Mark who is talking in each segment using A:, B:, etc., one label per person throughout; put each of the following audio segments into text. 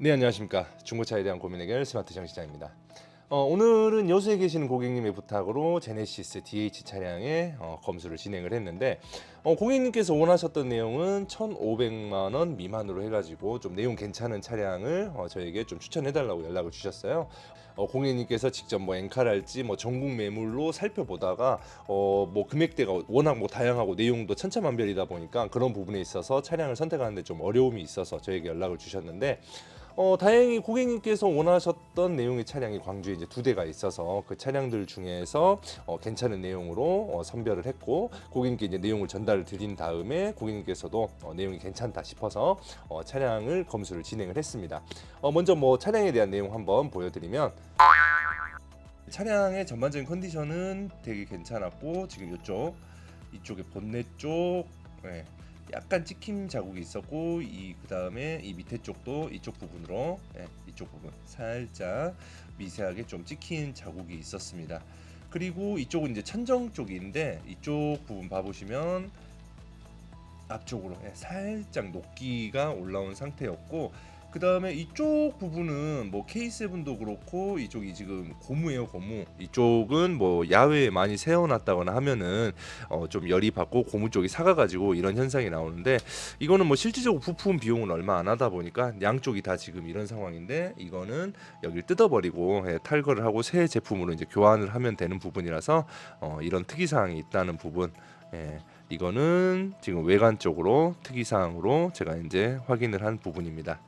A: 네 안녕하십니까 중고차에 대한 고민 해결 스마트 정시장입니다. 어, 오늘은 여수에 계시는 고객님의 부탁으로 제네시스 DH 차량의 어, 검수를 진행을 했는데 어, 고객님께서 원하셨던 내용은 1,500만 원 미만으로 해가지고 좀 내용 괜찮은 차량을 어, 저에게 좀 추천해달라고 연락을 주셨어요. 어, 고객님께서 직접 뭐 엔카랄지 뭐 전국 매물로 살펴보다가 어, 뭐 금액대가 워낙 뭐 다양하고 내용도 천차만별이다 보니까 그런 부분에 있어서 차량을 선택하는데 좀 어려움이 있어서 저에게 연락을 주셨는데 어, 다행히 고객님께서 원하셨던 내용의 차량이 광주에 이제 두 대가 있어서 그 차량들 중에서 어, 괜찮은 내용으로 어, 선별을 했고 고객님께 이제 내용을 전달을 드린 다음에 고객님께서도 어, 내용이 괜찮다 싶어서 어, 차량을 검수를 진행을 했습니다. 어, 먼저 뭐 차량에 대한 내용 한번 보여드리면 차량의 전반적인 컨디션은 되게 괜찮았고 지금 이쪽 이쪽에 본넷 쪽 예, 약간 찍힘 자국이 있었고 이 그 다음에 이 밑에 쪽도 이쪽 부분으로 예, 이쪽 부분 살짝 미세하게 좀 찍힌 자국이 있었습니다. 그리고 이쪽은 이제 천정 쪽인데 이쪽 부분 봐보시면 앞쪽으로 예, 살짝 녹기가 올라온 상태였고 그 다음에 이쪽 부분은 뭐 K7도 그렇고 이쪽이 지금 고무예요 고무 이쪽은 뭐 야외에 많이 세워놨다거나 하면은 어 좀 열이 받고 고무 쪽이 사가가지고 이런 현상이 나오는데 이거는 뭐 실질적으로 부품 비용은 얼마 안 하다 보니까 양쪽이 다 지금 이런 상황인데 이거는 여기를 뜯어버리고 예, 탈거를 하고 새 제품으로 이제 교환을 하면 되는 부분이라서 어 이런 특이사항이 있다는 부분 예, 이거는 지금 외관 쪽으로 특이사항으로 제가 이제 확인을 한 부분입니다.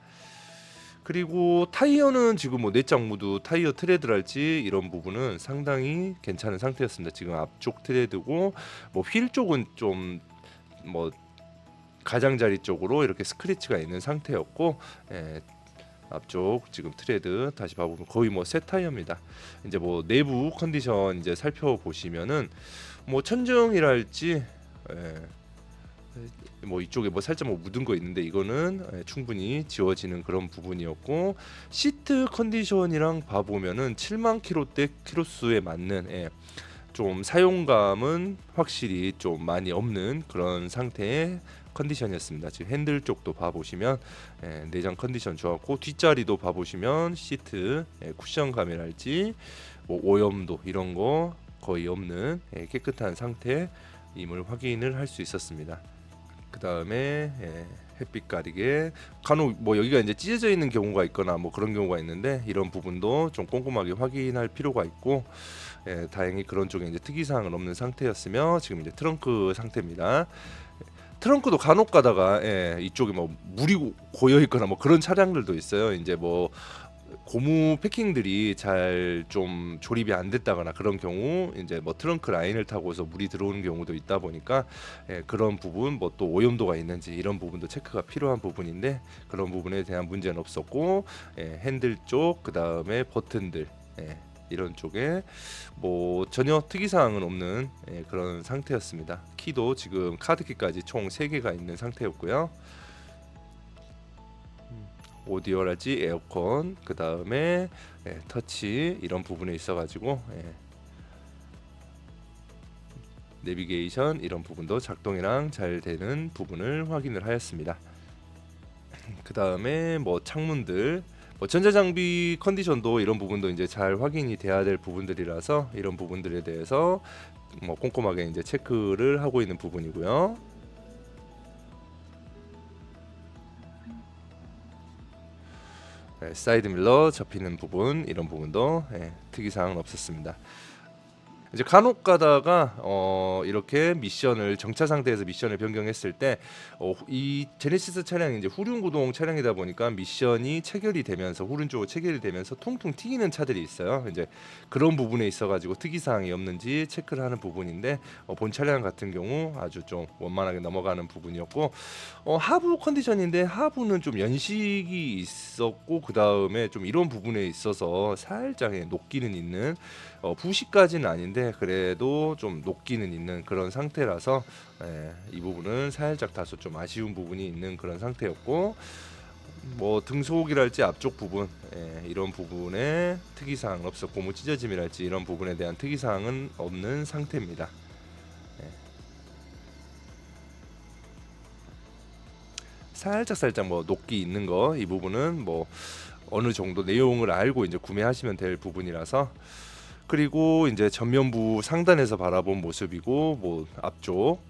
A: 그리고 타이어는 지금 뭐 내장 무드 타이어 트레드랄지 이런 부분은 상당히 괜찮은 상태였습니다. 지금 앞쪽 트레드고 뭐 휠 쪽은 좀뭐 가장자리 쪽으로 이렇게 스크래치가 있는 상태였고 예, 앞쪽 지금 트레드 다시 봐보면 거의 뭐 새 타이어입니다. 이제 뭐 내부 컨디션 이제 살펴보시면은 뭐 천정이랄지 예, 뭐 이쪽에 뭐 살짝 뭐 묻은 거 있는데 이거는 예, 충분히 지워지는 그런 부분이었고 시트 컨디션이랑 봐보면은 7만 킬로대 키로수에 맞는 예, 좀 사용감은 확실히 좀 많이 없는 그런 상태의 컨디션이었습니다. 지금 핸들 쪽도 봐보시면 예, 내장 컨디션 좋았고 뒷자리도 봐보시면 시트 예, 쿠션감이랄지 뭐 오염도 이런 거 거의 없는 예, 깨끗한 상태임을 확인을 할 수 있었습니다. 그 다음에 예, 햇빛 가리개 간혹 뭐 여기가 이제 찢어져 있는 경우가 있거나 뭐 그런 경우가 있는데 이런 부분도 좀 꼼꼼하게 확인할 필요가 있고 예, 다행히 그런 쪽에 이제 특이 사항은 없는 상태였으며 지금 이제 트렁크 상태입니다. 트렁크도 간혹 가다가 예, 이쪽에 뭐 물이 고- 고여 있거나 뭐 그런 차량들도 있어요. 이제 뭐 고무 패킹들이 잘 좀 조립이 안 됐다거나 그런 경우 이제 뭐 트렁크 라인을 타고서 물이 들어오는 경우도 있다 보니까 예, 그런 부분 뭐 또 오염도가 있는지 이런 부분도 체크가 필요한 부분인데 그런 부분에 대한 문제는 없었고 예, 핸들 쪽 그 다음에 버튼들 예, 이런 쪽에 뭐 전혀 특이 사항은 없는 예, 그런 상태였습니다. 키도 지금 카드키까지 총 3개가 있는 상태였고요. 음, 오디오랄지 에어컨 그 다음에 예, 터치 이런 부분에 있어 가지고 예, 내비게이션 이런 부분도 작동이랑 잘 되는 부분을 확인을 하였습니다. 그 다음에 뭐 창문들 뭐 전자장비 컨디션도 이런 부분도 이제 잘 확인이 돼야 될 부분들이라서 이런 부분들에 대해서 뭐 꼼꼼하게 이제 체크를 하고 있는 부분이고요. 사이드 밀러 접히는 부분 이런 부분도 예, 특이 사항은 없었습니다. 이제 간혹 가다가 어 이렇게 미션을 정차 상태에서 미션을 변경했을 때 이 제네시스 차량이 이제 후륜 구동 차량이다 보니까 미션이 체결이 되면서 후륜 쪽으로 체결이 되면서 통통 튀기는 차들이 있어요. 이제 그런 부분에 있어 가지고 특이 사항이 없는지 체크를 하는 부분인데 어, 본 차량 같은 경우 아주 좀 원만하게 넘어가는 부분이었고 어, 하부 컨디션인데 하부는 좀 연식이 있었고 그 다음에 좀 이런 부분에 있어서 살짝 녹기는 있는 어, 부식까지는 아닌데 그래도 좀 녹기는 있는 그런 상태라서 예, 이 부분은 살짝 다소 좀 아쉬운 부분이 있는 그런 상태였고 뭐 등속이랄지 앞쪽 부분 예, 이런 부분에 특이사항 없었고 고무 찢어짐이랄지 이런 부분에 대한 특이사항은 없는 상태입니다. 예. 살짝 살짝 뭐 녹기 있는 거 이 부분은 뭐 어느 정도 내용을 알고 이제 구매하시면 될 부분이라서 그리고 이제 전면부 상단에서 바라본 모습이고 뭐 앞쪽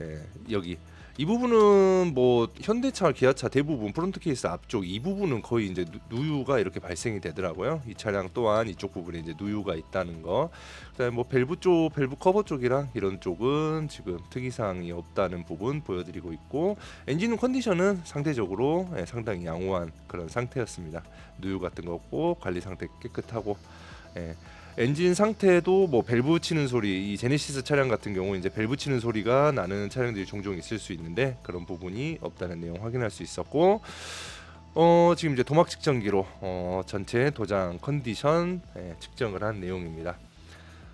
A: 예, 여기 이 부분은 뭐 현대차, 기아차 대부분 프론트 케이스 앞쪽 이 부분은 거의 이제 누- 누유가 이렇게 발생이 되더라고요. 이 차량 또한 이쪽 부분에 이제 누유가 있다는 거. 그다음에 뭐 밸브 쪽, 밸브 커버 쪽이랑 이런 쪽은 지금 특이 사항이 없다는 부분 보여드리고 있고 엔진 컨디션은 상대적으로 예, 상당히 양호한 그런 상태였습니다. 누유 같은 거 없고 관리 상태 깨끗하고 예. 엔진 상태도 뭐 밸브 치는 소리 이 제네시스 차량 같은 경우 이제 밸브 치는 소리가 나는 차량들이 종종 있을 수 있는데 그런 부분이 없다는 내용 확인할 수 있었고 어 지금 이제 도막 측정기로 어 전체 도장 컨디션 예, 측정을 한 내용입니다.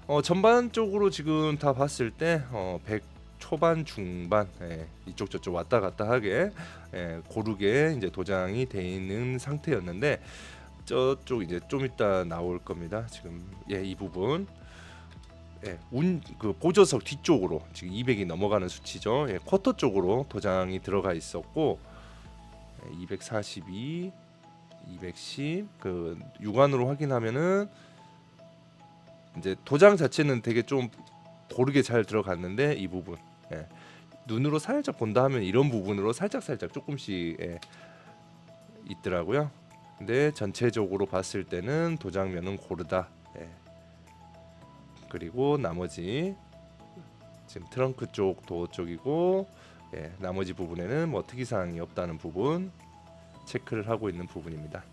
A: 어 전반적으로 지금 다 봤을 때100 초반 중반 예, 이쪽 저쪽 왔다 갔다 하게 예, 고르게 이제 도장이 돼 있는 상태였는데 저쪽 이제 좀 이따 나올 겁니다. 지금 예 이 부분 예, 운그 보조석 뒤쪽으로 지금 200이 넘어가는 수치죠. 예, 쿼터 쪽으로 도장이 들어가 있었고 예, 242, 210, 그 육안으로 확인하면은 이제 도장 자체는 되게 좀 고르게 잘 들어갔는데 이 부분 예, 눈으로 살짝 본다 하면 이런 부분으로 살짝 살짝 조금씩 예, 있더라고요. 근데 전체적으로 봤을 때는 도장면은 고르다. 예. 그리고 나머지 지금 트렁크 쪽 도어 쪽이고 예, 나머지 부분에는 뭐 특이 사항이 없다는 부분 체크를 하고 있는 부분입니다.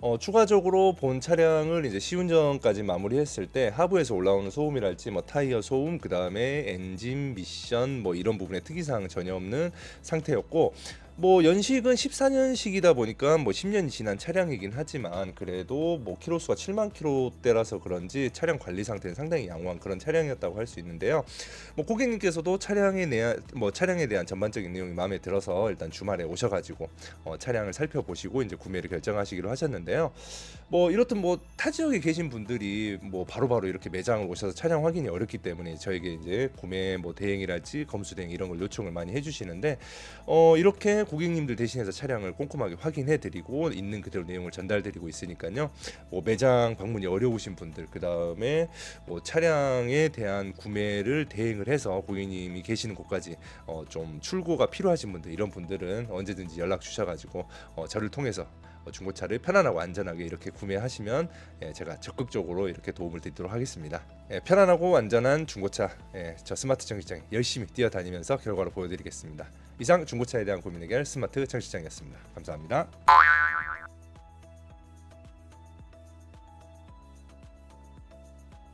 A: 어, 추가적으로 본 차량을 이제 시운전까지 마무리했을 때 하부에서 올라오는 소음이랄지 뭐 타이어 소음 그 다음에 엔진 미션 뭐 이런 부분에 특이사항 전혀 없는 상태였고 뭐 연식은 14년식이다 보니까 뭐 10년이 지난 차량이긴 하지만 그래도 뭐 키로수가 7만 킬로대라서 그런지 차량 관리 상태는 상당히 양호한 그런 차량이었다고 할 수 있는데요. 뭐 고객님께서도 차량에 대한 뭐 차량에 대한 전반적인 내용이 마음에 들어서 일단 주말에 오셔가지고 어, 차량을 살펴보시고 이제 구매를 결정하시기로 하셨는데요. 뭐 이렇듯 뭐타 지역에 계신 분들이 뭐 바로 바로 이렇게 매장을 오셔서 차량 확인이 어렵기 때문에 저에게 이제 구매 뭐 대행이랄지 검수 대행 이런 걸 요청을 많이 해주시는데 어 이렇게 고객님들 대신해서 차량을 꼼꼼하게 확인해드리고 있는 그대로 내용을 전달드리고 있으니까요. 뭐 매장 방문이 어려우신 분들 그 다음에 뭐 차량에 대한 구매를 대행을 해서 고객님이 계시는 곳까지 어, 좀 출고가 필요하신 분들 이런 분들은 언제든지 연락 주셔가지고 어, 저를 통해서 어, 중고차를 편안하고 안전하게 이렇게 구매하시면 예, 제가 적극적으로 이렇게 도움을 드리도록 하겠습니다. 예, 편안하고 안전한 중고차 예, 저 스마트 청시장 열심히 뛰어다니면서 결과를 보여드리겠습니다. 이상 중고차에 대한 고민 해결 스마트 청시장이었습니다. 감사합니다.